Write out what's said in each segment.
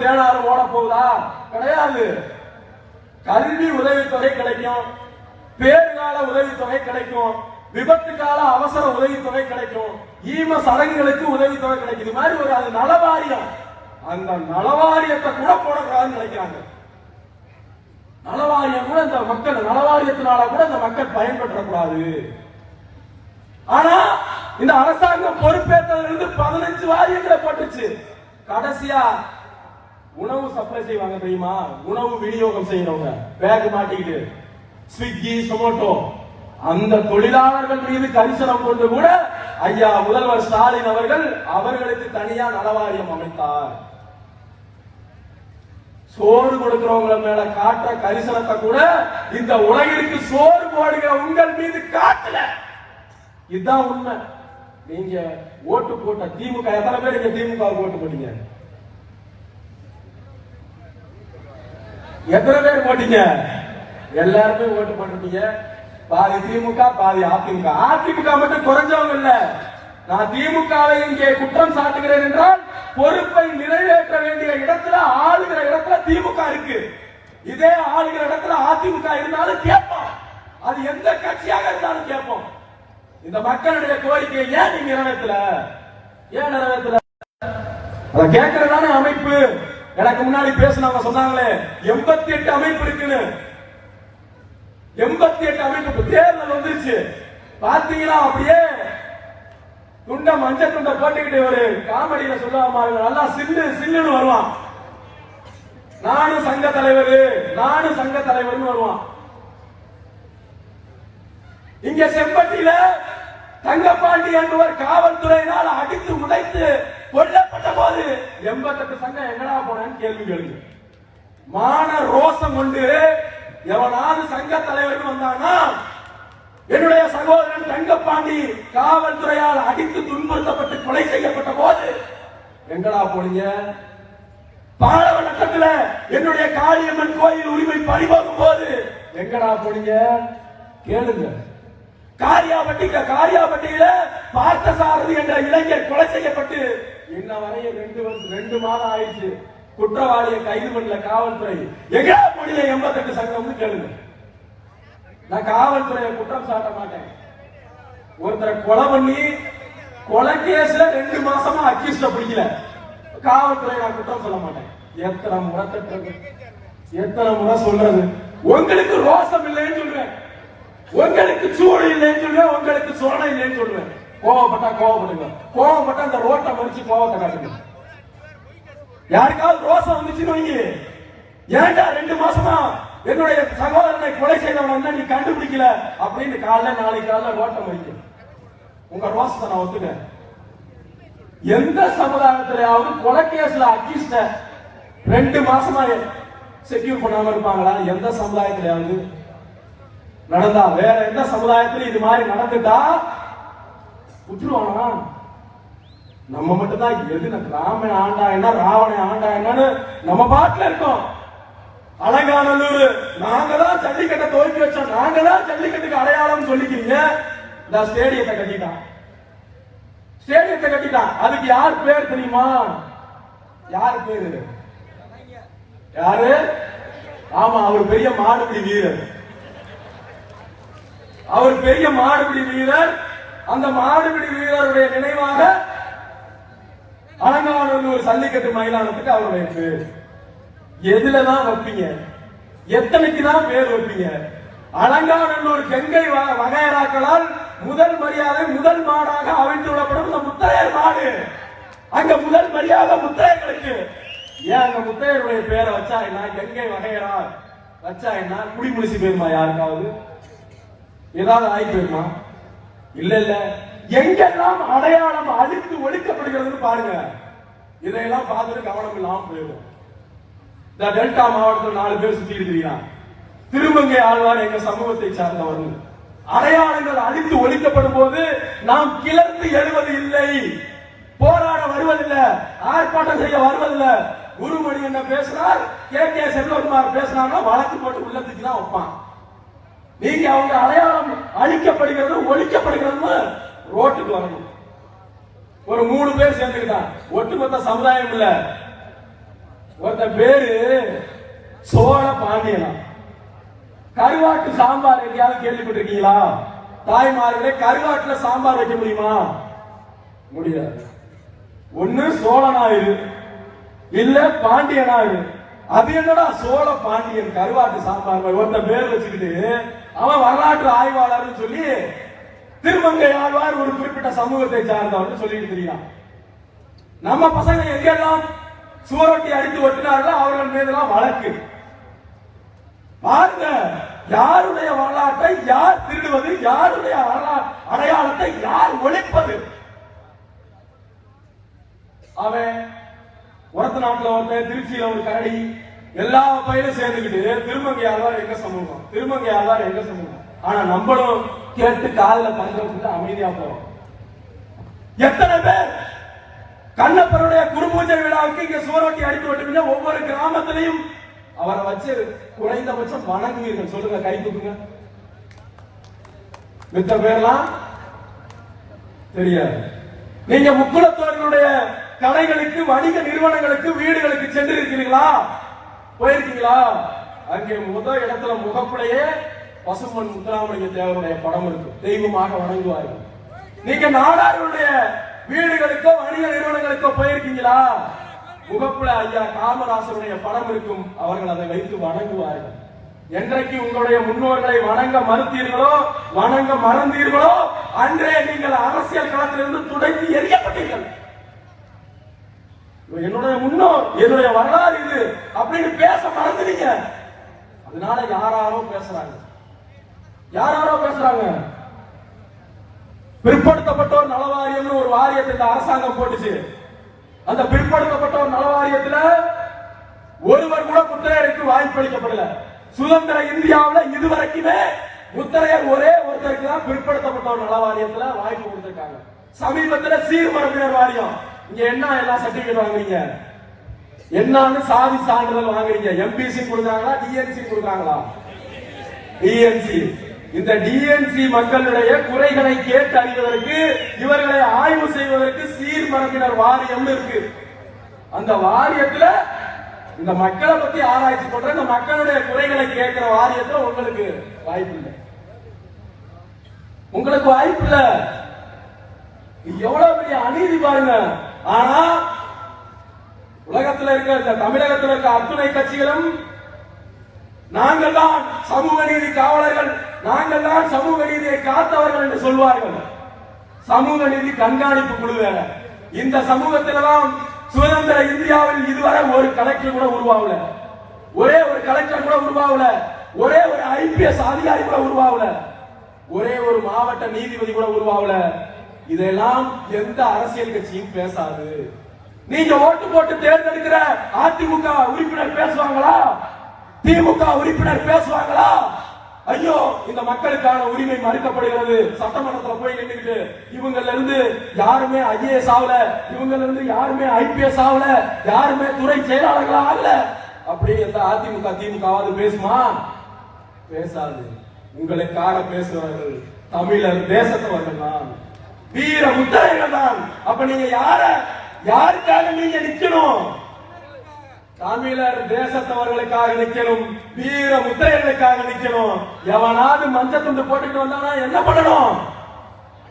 குளமும் ஓட போகுதா கிடையாது. கல்வி உதவித்தொகை கிடைக்கும். பேருகால உதவித்தொகை கிடைக்கும். விபத்து கால அவசர உதவித்தொகை கிடைக்கும். ஈம சடங்குகளுக்கு உதவித்தொகை கிடைக்கும். இது மாதிரி ஒரு அது நலவாரியம். அந்த நலவாரியத்தை கூட போடக்கூடாதுன்னு நினைக்கிறாங்க. நலவாரியம் கூட இந்த மக்கள் நலவாரியத்தினால கூட இந்த மக்கள் பயன்பெற்றக்கூடாது. ஆனா இந்த அரசாங்கம் பொறுப்பேற்றதுல இருந்து பதினஞ்சு வாரியங்களை போட்டுச்சு. கடைசியா உணவு சப்ளை செய்வாங்க தெரியுமா? உணவு விநியோகம் செய்யறவங்க. பேக் மாட்டிக்கிட்டு. ஸ்விக்கி சொமோட்டோ அந்த தொழிலாளர்கள் மீது கரிசனம் கொண்டு கூட ஐயா முதல்வர் ஸ்டாலின் அவர்கள் அவர்களுக்கு தனியா நலவாரியம் அமைத்தார். சோறு கொடுக்கிறவங்க மேல காட்டுற கரிசனத்தை கூட இந்த உலகிற்கு சோறு போடுகிற உங்கள் மீது காட்டல. இதுதான் உண்மை. நீங்க ஓட்டு போட்ட திமுக எத்தனை பேர் இங்க திமுக ஓட்டு போட்டீங்க? எத்தனை பேர் போட்டீங்க எல்லாருமே ஓட்டு போட்டிருப்பீங்க பாதி திமுக பாதி அதிமுக. அதிமுக மட்டும் குறைஞ்சவங்க இல்ல. நான் திமுகவை இங்கே குற்றம் சாட்டுகிறேன் என்றால் பொறுப்பை நிறைவேற்ற வேண்டிய இடத்துல ஆளுகிற இடத்துல திமுக இருக்கு. இதே ஆளுகிற இடத்துல அதிமுக இருந்தாலும் கேட்போம். அது எந்த கட்சியாக இருந்தாலும் கேட்போம். இந்த மக்களுடைய கோரிக்கையை ஏன் நீங்க நிறைவேற்றல? ஏன் நிறைவேற்றல? அத கேட்கறதான அமைப்பு. எனக்கு முன்னாடி பேசினவங்க சொன்னாங்களே எண்பத்தி எட்டு அமைப்பு இருக்குன்னு. எண்பத்தி எட்டு அமைப்பு தேர்தல் வந்துருச்சு. பாத்தீங்களா அப்படியே? துண்ட மஞ்சள் துண்ட போட்டுக்கிட்டு ஒரு காமெடியில சொல்லுவாமா நல்லா சில்லு சில்லுன்னு வருவான். நானும் சங்க தலைவர் நானும் சங்க தலைவர்னு வருவான். இங்க செம்பட்டியில தங்கப்பாண்டி என்பவர் காவல்துறையினால் அடித்து உடைத்து கொல்லப்பட்ட போது எண்பத்தெட்டு சங்கம் எங்கடா போனேன்னு கேள்வி கேளுங்க மான ரோசம் கொண்டு எவனாவது சங்க தலைவர் வந்தானா? என்னுடைய சகோதரன் தங்கப்பாண்டி காவல்துறையால் அடித்து துன்புறுத்தப்பட்டு கொலை செய்யப்பட்ட போது எங்கடா போனீங்க? பாலவ என்னுடைய காளியம்மன் கோயில் உரிமை பறிபோகும் போது எங்கடா போனீங்க? கேளுங்க. காரியாபட்டி காரியாபட்டியில பார்த்த சாரதி என்ற இளைஞர் கொலை செய்யப்பட்டு இன்ன வரையும் ரெண்டு வருஷம் ரெண்டு மாதம் ஆயிடுச்சு. குற்றவாளியை கைது பண்ணல காவல்துறை. எங்கடா போனீங்க எண்பத்தெட்டு சங்கம்னு கேளுங்க. நான் காவல்துறையை குற்றம் சாட்ட மாட்டேன். ஒருத்தரை கொலை பண்ணி கொலை கேஸ்ல ரெண்டு மாசமா அக்யூஸ்ல பிடிக்கல. காவல்துறை நான் குற்றம் சொல்ல மாட்டேன். எத்தனை முறை தட்டுறது? எத்தனை முறை சொல்றது? உங்களுக்கு ரோசம் இல்லைன்னு சொல்றேன். உங்களுக்கு சூடு இல்லைன்னு சொல்றேன். உங்களுக்கு சொரணை இல்லைன்னு சொல்றேன். கோவப்பட்டா கோவப்படுங்க. கோவப்பட்டா அந்த ரோட்டை மறிச்சு கோவத்தை காட்டுங்க. யாருக்காவது ரோசம் வந்துச்சுன்னு வைங்க. ஏன்டா ரெண்டு மாசமா என்னுடைய சகோதரனை கொலை செய்தவன் நீ கண்டுபிடிக்கல அப்படின்னு காலைல நாளைக்கு காலைல ஓட்டம் வைக்க உங்க ரோசத்தை நான் ஒத்துக்க எந்த சமுதாயத்திலேயாவது கொலை கேஸ்ல அக்யூஸ்ட ரெண்டு மாசமா செக்யூர் பண்ணாம இருப்பாங்களா? எந்த சமுதாயத்திலேயாவது? நடந்தா வேற எந்த சமுதாயத்துல இது மாதிரி நடந்துட்டா விட்டுருவானா நம்ம மட்டும்தான் எது ராமன் ஆண்டா என்ன ராவணன் ஆண்டா என்னன்னு நம்ம பாட்டுல இருக்கோம். அலங்காநல்லூர் நாங்க தான் ஜல்லிக்கட்டை துவக்கி வச்சோம். நாங்க தான் ஜல்லிக்கட்டுக்கு அடையாளம் சொல்லிக்கிறீங்க. இந்த ஸ்டேடியத்தை கட்டிட்டான். ஸ்டேடியத்தை கட்டிட்டான். அதுக்கு யார் பேர் தெரியுமா? யார் பேரு? யாரு? ஆமா அவர் பெரிய மாடுபிடி வீரர். அவர் பெரிய மாடுபிடி வீரர். அந்த மாடுபிடி வீரருடைய நினைவாக அலங்காநல்லூர் சல்லிக்கட்டு மயிலானத்துக்கு அவருடைய வைப்பு எதுலதான் வைப்பீங்க? எத்தனைக்கு தான் பேர் வைப்பீங்க? அலங்காநல்லூர் கங்கை வ- வகையராக்களால் முதல் மரியாதை முதல் மாடாக அவிழ்த்து விடப்படும் இந்த முத்தையர் மாடு. அங்க முதல் மரியாதை முத்தையர்களுக்கு. ஏன் அங்க முத்தையருடைய பேரை வச்சா என்ன கங்கை வகையரா வச்சா என்ன குடிமுடிசி போயிருமா யாருக்காவது? ஏதாவது ஆகி போயிருமா இல்ல இல்ல. எங்கெல்லாம் அடையாளம் அழித்து ஒழிக்கப்படுகிறதுன்னு பாருங்க. இதையெல்லாம் பார்த்துட்டு கவனம் இல்லாம போயிடும் இந்த டெல்டா மாவட்டத்தில் நாலு பேர் சுத்தி இருக்கிறான் திருமங்கை ஆழ்வார் எங்க சமூகத்தை சார்ந்தவர் அடையாளங்கள் அழித்து ஒழிக்கப்படும் போது நாம் கிளர்ந்து எழுவது இல்லை. போராட வருவதில்லை. ஆர்ப்பாட்டம் செய்ய வருவதில்லை. குருமணி என்ன பேசுறார்? கே. கே. செல்வகுமார் பேசினாங்கன்னா வழக்கு போட்டு உள்ளத்துக்கு தான் வைப்பான். நீங்க அவங்க அடையாளம் அழிக்கப்படுகிறது ஒழிக்கப்படுகிறது ரோட்டுக்கு வரணும். ஒரு மூணு பேர் சேர்ந்துக்கிட்டான். ஒட்டுமொத்த சமுதாயம் இல்ல. ஒருத்த பேரு சோழ பாண்டியனா. கருவாட்டு சாம்பார் எங்கேயாவது கேள்விப்பட்டிருக்கீங்களா? தாய்மார்களே கருவாட்டுல சாம்பார் வைக்க முடியுமா? முடியாது. ஒண்ணு சோழனாயிரு இல்ல பாண்டியனாயிரு அது என்னடா சோழ பாண்டியன் கருவாட்டு சாம்பார் ஒருத்த பேர் வச்சுக்கிட்டு அவன் வரலாற்று ஆய்வாளர்னு சொல்லி திருமங்கை ஆழ்வார் ஒரு குறிப்பிட்ட சமூகத்தை சார்ந்தவன் சொல்லிட்டு தெரியும் நம்ம பசங்க எங்கெல்லாம் சுவரொட்டி அடித்து ஒட்டினார்களோ அவர்கள் மீதெல்லாம் வழக்கு. பாருங்க யாருடைய வரலாற்றை யார் திருடுவது யாருடைய அடையாளத்தை யார் ஒழிப்பது? அவன் உரத்த நாட்டுல ஒருத்தன் திருச்சியில ஒரு கரடி எல்லா பயிலும் சேர்ந்துக்கிட்டு திருமங்கை ஆழ்வார் எங்க சமூகம்? திருமங்கை ஆழ்வார் எங்க சமூகம்? ஆனா நம்மளும் கேட்டு காலில் பண்றதுக்கு அமைதியா போறோம் எத்தனை பேர் கண்ணப்பருடைய குருபூஜை விழாவுக்கு இங்க சுவரொட்டி அடித்து விட்டுருங்க ஒவ்வொரு கிராமத்திலையும் அவரை வச்சு குறைந்தபட்சம் வணங்குவீர்கள். சொல்லுங்க கை தூக்குங்க. மித்த பேர்லாம் தெரியாது. நீங்க முக்குளத்தோர்களுடைய கடைகளுக்கு வணிக நிறுவனங்களுக்கு வீடுகளுக்கு சென்று இருக்கிறீங்களா போயிருக்கீங்களா? அங்கே முதல் இடத்துல முகப்புடையே பசுமன் முத்துராமலிங்க தேவருடைய படம் இருக்கும் தெய்வமாக வணங்குவார்கள். நீங்க நாடாருடைய வீடுகளுக்கோ வணிக நிறுவனங்களுக்கோ போயிருக்கீங்களா? முகப்புல ஐயா காமராசருடைய படம் இருக்கும். அவர்கள் அதை வைத்து வணங்குவார்கள். என்றைக்கு உங்களுடைய முன்னோர்களை வணங்க மறுத்தீர்களோ வணங்க மறந்தீர்களோ அன்றே நீங்கள் அரசியல் களத்திலிருந்து துடைத்து எறியப்பட்டீர்கள். என்னுடைய முன்னோர் என்னுடைய வரலாறு இது அப்படின்னு பேச மறந்துட்டீங்க. அதனால யாராரோ பேசுறாங்க. யாரோ பேசுறாங்க? பிற்படுத்தப்பட்டோர் நல வாரியம்னு ஒரு வாரியத்தை இந்த அரசாங்கம் போட்டுச்சு. அந்த பிற்படுத்தப்பட்டோர் நல வாரியத்துல ஒருவர் கூட முத்திரையருக்கு வாய்ப்பு அளிக்கப்படல சுதந்திர இந்தியாவில் இதுவரைக்குமே முத்திரையர் ஒரே ஒருத்தருக்கு தான் பிற்படுத்தப்பட்டோர் நல வாரியத்துல வாய்ப்பு கொடுத்திருக்காங்க. சமீபத்தில் சீர்மரபினர் வாரியம். இங்க என்ன எல்லா சர்டிபிகேட் வாங்குறீங்க? என்னன்னு சாதி சான்றிதழ் வாங்குறீங்க. எம்பிசி கொடுத்தாங்களா டிஎன்சி கொடுக்குறாங்களா? டிஎன்சி இந்த டிஎன்சி மக்களுடைய குறைகளை கேட்டு அறிவதற்கு இவர்களை ஆய்வு செய்வதற்கு சீர்மரபினர் வாரியம் இருக்கு. அந்த வாரியத்துல இந்த மக்களை பத்தி ஆராய்ச்சி பண்ற இந்த மக்களுடைய குறைகளை கேட்கிற வாரியத்துல உங்களுக்கு வாய்ப்பு இல்லை. உங்களுக்கு வாய்ப்பு இல்ல. எவ்வளவு பெரிய அநீதி பாருங்க. ஆனா உலகத்துல இருக்க இந்த தமிழகத்துல இருக்க அத்துணை கட்சிகளும் நாங்கள் தான் சமூக நீதி காவலர்கள் நாங்கள் தான் சமூக நீதியை காத்தவர்கள் என்று சொல்வார்கள். சமூக நீதி கண்காணிப்பு குழு வேலை இந்த சமூகத்தில்தான் சுதந்திர இந்தியாவில் இதுவரை ஒரு கலெக்டர் கூட உருவாகல. ஒரே ஒரு கலெக்டர் கூட உருவாகல. ஒரே ஒரு ஐபிஎஸ் அதிகாரி கூட உருவாகல. ஒரே ஒரு மாவட்ட நீதிபதி கூட உருவாகல. இதெல்லாம் எந்த அரசியல் கட்சியும் பேசாது. நீங்க ஓட்டு போட்டு தேர்ந்தெடுக்கிற அதிமுக உறுப்பினர் பேசுவாங்களா? திமுக உறுப்பினர் பேசுவாங்களா? ஐயோ இந்த மக்களுக்கான உரிமை மறுக்கப்படுகிறது. சட்டமன்றத்துல போய் நின்றுட்டு இவங்கல இருந்து யாருமே ஐஏஎஸ் ஆகல இவங்கல இருந்து யாருமே ஐபிஎஸ் ஆகல யாருமே துறை செயலாளர்களா ஆகல. அப்படி எந்த அதிமுக திமுகவாது பேசுமா? பேசாது. உங்களுக்காக பேசுகிறவர்கள் தமிழர் தேசத்தவர்கள் தான். வீர முத்திரைகள் தான். அப்ப நீங்க யார யாருக்காக நீங்க நிக்கணும்? தமிழர் தேசத்தவர்களுக்காக நிக்கணும் வீர முத்திரைகளுக்காக நிக்கணும் எவனாவது மஞ்சள் துண்டு போட்டுட்டு வந்தானா என்ன பண்ணணும்?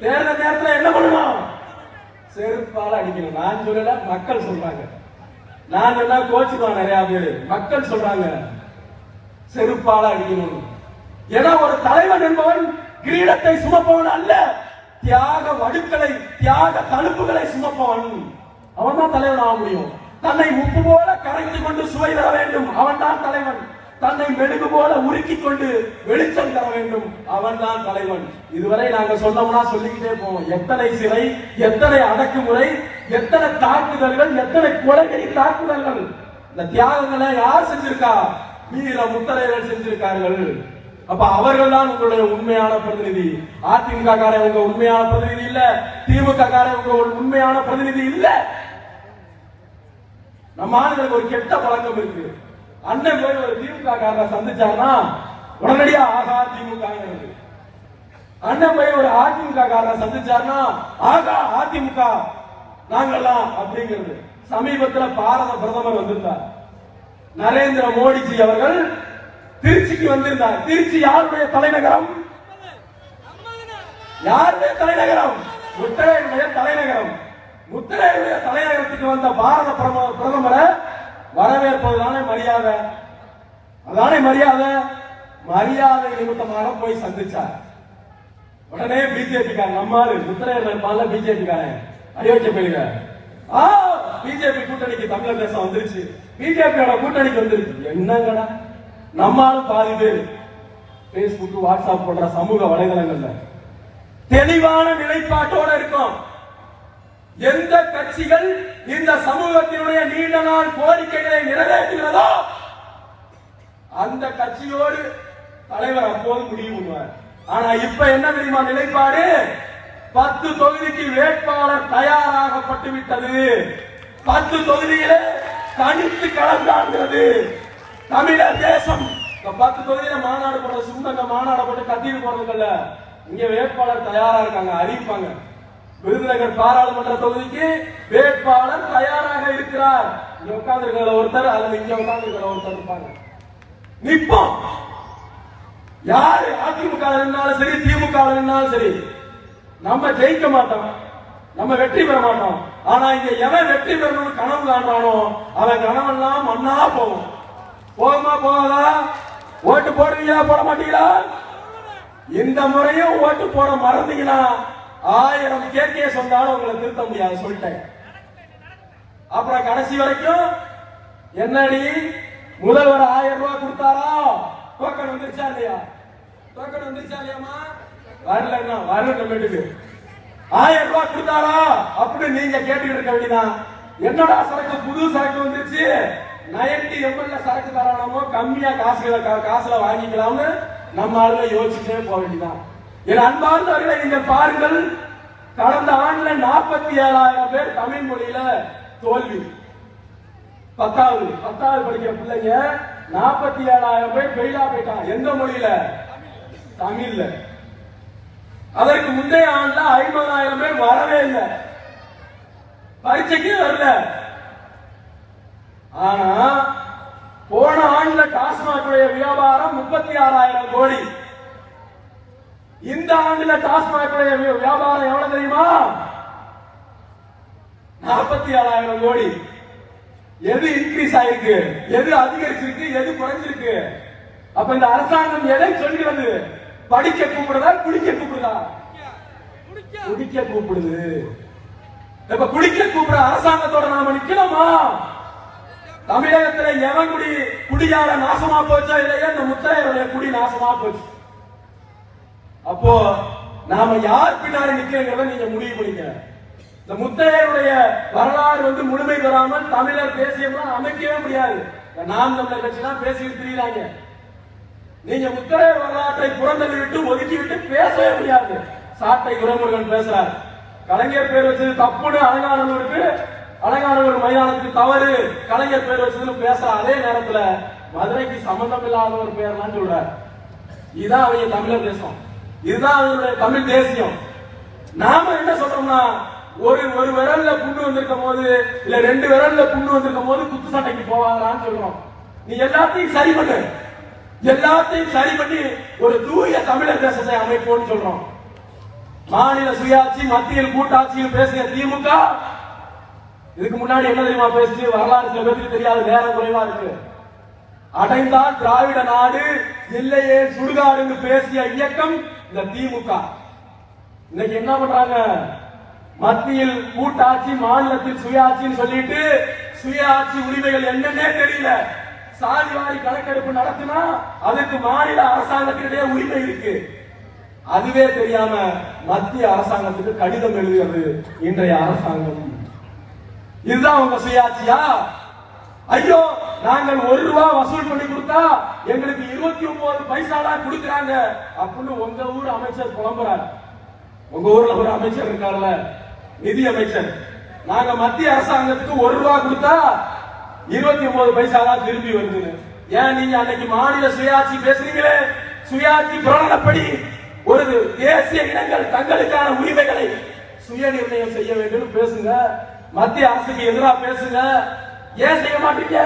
தேர்தல் நேரத்துல என்ன பண்ணணும்? செருப்பால அடிக்கணும். நான் சொல்லல மக்கள் சொல்றாங்க. நான் சொன்னா கோச்சுக்குவான் நிறைய பேர். மக்கள் சொல்றாங்க செருப்பால அடிக்கணும். ஏன்னா ஒரு தலைவன் என்பவன் கிரீடத்தை சுமப்பவன் அல்ல. தியாக வடுக்களை தியாக தடுப்புகளை சுமப்பவன். அவன் தான் தலைவன் ஆக முடியும். தன்னை உப்பு போல கரைத்து கொண்டு சுவை தர வேண்டும். அவன் தான் தலைவன். தன்னை மெழுகு போல உருக்கி கொண்டு வெளிச்சம் தர வேண்டும். அவன் தான் தலைவன். இதுவரை நாங்க சொன்னோம்னா சொல்லிக்கிட்டே போவோம். எத்தனை சிறை எத்தனை அடக்குமுறை எத்தனை தாக்குதல்கள் எத்தனை குழந்தை தாக்குதல்கள். இந்த தியாகங்களை யார் செஞ்சிருக்கா? வீர முத்தரையர்கள் செஞ்சிருக்கார்கள். அப்ப அவர்கள் தான் உங்களுடைய உண்மையான பிரதிநிதி. அதிமுக காரன் உங்க உண்மையான பிரதிநிதி இல்ல. திமுக காரன் உங்க உண்மையான பிரதிநிதி இல்ல. நம்ம ஆளுங்களுக்கு ஒரு கெட்ட பழக்கம் இருக்கு. அண்ணன் போய் ஒரு திமுக காரரை சந்திச்சாருன்னா உடனடியா ஆகா திமுக அண்ணன் போய் ஒரு அதிமுக காரரை சந்திச்சாருன்னா ஆகா அதிமுக நாங்கெல்லாம் அப்படிங்கிறது. சமீபத்துல பாரத பிரதமர் வந்திருந்தார். நரேந்திர மோடிஜி அவர்கள் திருச்சிக்கு வந்திருந்தார். திருச்சி யாருடைய தலைநகரம்? யாருடைய தலைநகரம்? முத்தரையருடைய தலைநகரம். முத்திரையுடைய தலைநகரத்துக்கு வந்த பாரத பிரம- பிரதமரை வரவேற்பதுதானே மரியாதை? அதானே மரியாதை? மரியாதை நிமித்தமாக போய் சந்திச்சார். உடனே பிஜேபி காரன் நம்மாரு முத்திரையர் இருப்பாங்க பிஜேபி காரன் அயோக்கிய போயிருக்க ஆ பிஜேபி கூட்டணிக்கு தமிழர் தேசம் வந்துருச்சு. பிஜேபியோட கூட்டணிக்கு வந்துருச்சு. என்னங்கடா? நம்மாலும் பாதி பேர். பேஸ்புக் வாட்ஸ்அப் போன்ற சமூக வலைதளங்கள்ல தெளிவான நிலைப்பாட்டோட இருக்கும். எந்த கட்சிகள் இந்த சமூகத்தினுடைய நீண்ட நாள் கோரிக்கைகளை நிறைவேற்றுகிறதோ அந்த கட்சியோடு தலைவர் அப்போது முடிவு பண்ணுவார். ஆனா இப்ப என்ன தெரியுமா நிலைப்பாடு? பத்து தொகுதிக்கு வேட்பாளர் தயாராகப்பட்டு விட்டது. பத்து தொகுதியிலே தனித்து கலந்தாடுகிறது தமிழர் தேசம். பத்து தொகுதியில மாநாடு போட சுந்தங்க மாநாடு போட்டு கத்திட்டு போறதுக்கல்ல இங்க வேட்பாளர் தயாரா இருக்காங்க அறிவிப்பாங்க. விருதுநகர் பாராளுமன்ற தொகுதிக்கு வேட்பாளர் தயாராக இருக்கிறார். இங்க உட்கார்ந்து ஒருத்தர் அல்லது இங்க உட்கார்ந்து ஒருத்தர் இருப்பாங்க. நிப்போம். யாரு அதிமுக இருந்தாலும் சரி திமுக இருந்தாலும் சரி நம்ம ஜெயிக்க மாட்டோம். நம்ம வெற்றி பெற மாட்டோம். ஆனா இங்க எவன் வெற்றி பெறணும்னு கனவு காண்றானோ அவன் கனவெல்லாம் மண்ணா போகும். போகுமா போகாதா? ஓட்டு போடுவீங்களா போட மாட்டீங்களா? இந்த முறையும் ஓட்டு போட மறந்தீங்கன்னா ஆயிரம் கேகேஸ் சொன்னாலும் உங்களை திருத்த முடியாது சொல்லிட்டேன். அப்புறம் கடைசி வரைக்கும் என்னடி? முதல்வர் ஆயிரம் ரூபாய் கொடுத்தாரா? டோக்கன் வந்துருச்சா இல்லையா? டோக்கன் வந்துருச்சா இல்லையாமா வரலன்னா வரல வீட்டுக்கு ஆயிரம் ரூபாய் கொடுத்தாரா? அப்படின்னு நீங்க கேட்டுக்கிட்டு இருக்க வேண்டியதான் என்னடா சரக்கு? புது சரக்கு வந்துருச்சு. நைன்டி எம்எல்ஏ சரக்கு தரானமோ கம்மியா காசுல கா- காசுல வாங்கிக்கலாம்னு நம்ம ஆளுங்க யோசிச்சுட்டே போக வேண்டியதான் என் அன்பார்ந்தவர்களை நீங்கள் பாருங்கள் கடந்த ஆண்டுல நாற்பத்தி ஏழாயிரம் பேர் தமிழ் மொழியில தோல்வி. பத்தாவது பத்தாவது படிக்கிற பிள்ளைங்க நாற்பத்தி ஏழாயிரம் பேர் ஃபெயிலா போயிட்டான் எந்த மொழியில? தமிழ்ல. அதற்கு முந்தைய ஆண்டுல ஐம்பதாயிரம் பேர் வரவே இல்லை. பரீட்சைக்கே வரல. ஆனா போன ஆண்டுல டாஸ்மாக் வியாபாரம் முப்பத்தி ஆறாயிரம் கோடி. இந்த ஆண்டுல டாஸ்மாக் வியாபாரம் எவ்வளவு தெரியுமா? நாற்பத்தி ஏழாயிரம் கோடி. எது இன்க்ரீஸ் ஆயிருக்கு? எது அதிகரிச்சிருக்கு? எது குறைஞ்சிருக்கு? அப்ப இந்த அரசாங்கம் எதை சொல்கிறது? படிக்க கூப்பிடுதா குடிக்க கூப்பிடுதா? குடிக்க கூப்பிடுது. இப்ப குடிக்க கூப்பிடுற அரசாங்கத்தோட நாம நிக்கணுமா? தமிழகத்துல எவன் குடி குடியால நாசமா போச்சா இல்லையா இந்த முத்தையருடைய குடி நாசமா போச்சு. அப்போ நாம யார் பின்னாடி நிக்கிறோங்கிறத நீங்க முடிவு பண்ணிக்க. இந்த முத்தையருடைய வரலாறு வந்து முழுமை பெறாமல் தமிழர் தேசியம்லாம் அமைக்கவே முடியாது. நாம் தமிழர் கட்சி தான் பேசிட்டு திரியிறாங்க. நீங்க முத்தையர் வரலாற்றை புறந்தள்ளி விட்டு ஒதுக்கி விட்டு பேசவே முடியாது. சாட்டை குரமுருகன் பேசுறாரு. கலைஞர் பேர் வச்சது தப்புன்னு அலங்காநல்லூருக்கு அலங்காநல்லூர் மைதானத்துக்கு தவறு. கலைஞர் பேர் வச்சதுன்னு பேசுற அதே நேரத்துல மதுரைக்கு சம்பந்தம் இல்லாத ஒரு பேர்லாம் சொல்றாரு. இதுதான் அவங்க தமிழர் தேசம். இதுதான் அவங்களுடைய தமிழ் தேசியம். நாம என்ன சொல்றோம்னா ஒரு ஒரு விரல்ல புண்ணு வந்திருக்கும் போது இல்ல ரெண்டு விரல்ல புண்ணு வந்திருக்கும் போது குத்து சண்டைக்கு போவாங்களான்னு சொல்றோம். நீ எல்லாத்தையும் சரி பண்ணு. எல்லாத்தையும் சரி பண்ணி ஒரு தூய தமிழர் தேசத்தை அமைப்போம்னு சொல்றோம். மாநில சுயாட்சி மத்தியில் கூட்டாட்சியில் பேசிய திமுக இதுக்கு முன்னாடி என்ன தெரியுமா பேசுச்சு? வரலாறு சில பேருக்கு தெரியாது நேரம் குறைவா இருக்கு. அடைந்தால் திராவிட நாடு இல்லையே சுடுகாடுன்னு பேசிய இயக்கம் இந்த திமுக. இன்னைக்கு என்ன பண்றாங்க? மத்தியில் கூட்டாட்சி மாநிலத்தில் சுயாட்சின்னு சொல்லிட்டு சுயாட்சி உரிமைகள் என்னன்னே தெரியல. சாதிவாரி கணக்கெடுப்பு நடத்தினா அதுக்கு மாநில அரசாங்கத்தினுடைய உரிமை இருக்கு. அதுவே தெரியாம மத்திய அரசாங்கத்துக்கு கடிதம் எழுதுகிறது இன்றைய அரசாங்கம். இதுதான் உங்க சுயாட்சியா? ஐயோ நாங்கள் ஒரு ரூபா வசூல் பண்ணி கொடுத்தா எங்களுக்கு இருபத்தி ஒன்பது பைசா தான் கொடுக்கறாங்க அப்படின்னு உங்க ஊர் அமைச்சர் புலம்புறாரு. உங்க ஊர்ல ஒரு அமைச்சர் இருக்கார்ல நிதி அமைச்சர். நாங்க மத்திய அரசாங்கத்துக்கு ஒரு ரூபா கொடுத்தா இருபத்தி ஒன்பது பைசா தான் திரும்பி வருது ஏன் நீங்க அன்னைக்கு மாநில சுயாட்சி பேசுறீங்களே? சுயாட்சி பிரகடனப்படி ஒரு தேசிய இனங்கள் தங்களுக்கான உரிமைகளை சுய நிர்ணயம் செய்ய வேண்டும். பேசுங்க. மத்திய அரசுக்கு எதிராக பேசுங்க. ஏன் செய்ய மாட்டீங்க?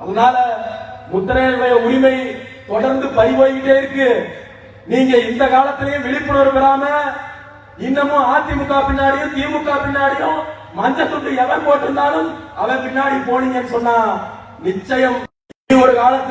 அதனால முத்திரையுடைய உரிமை தொடர்ந்து பறிபோய்கிட்டே இருக்கு. நீங்க இந்த காலத்திலயும் விழிப்புணர்வு பெறாம இன்னமும் அதிமுக பின்னாடியும் திமுக பின்னாடியும் மஞ்சள் துண்டு எவன் போட்டிருந்தாலும் அவன் பின்னாடி போனீங்கன்னு சொன்னா நிச்சயம் ஒரு காலத்தில்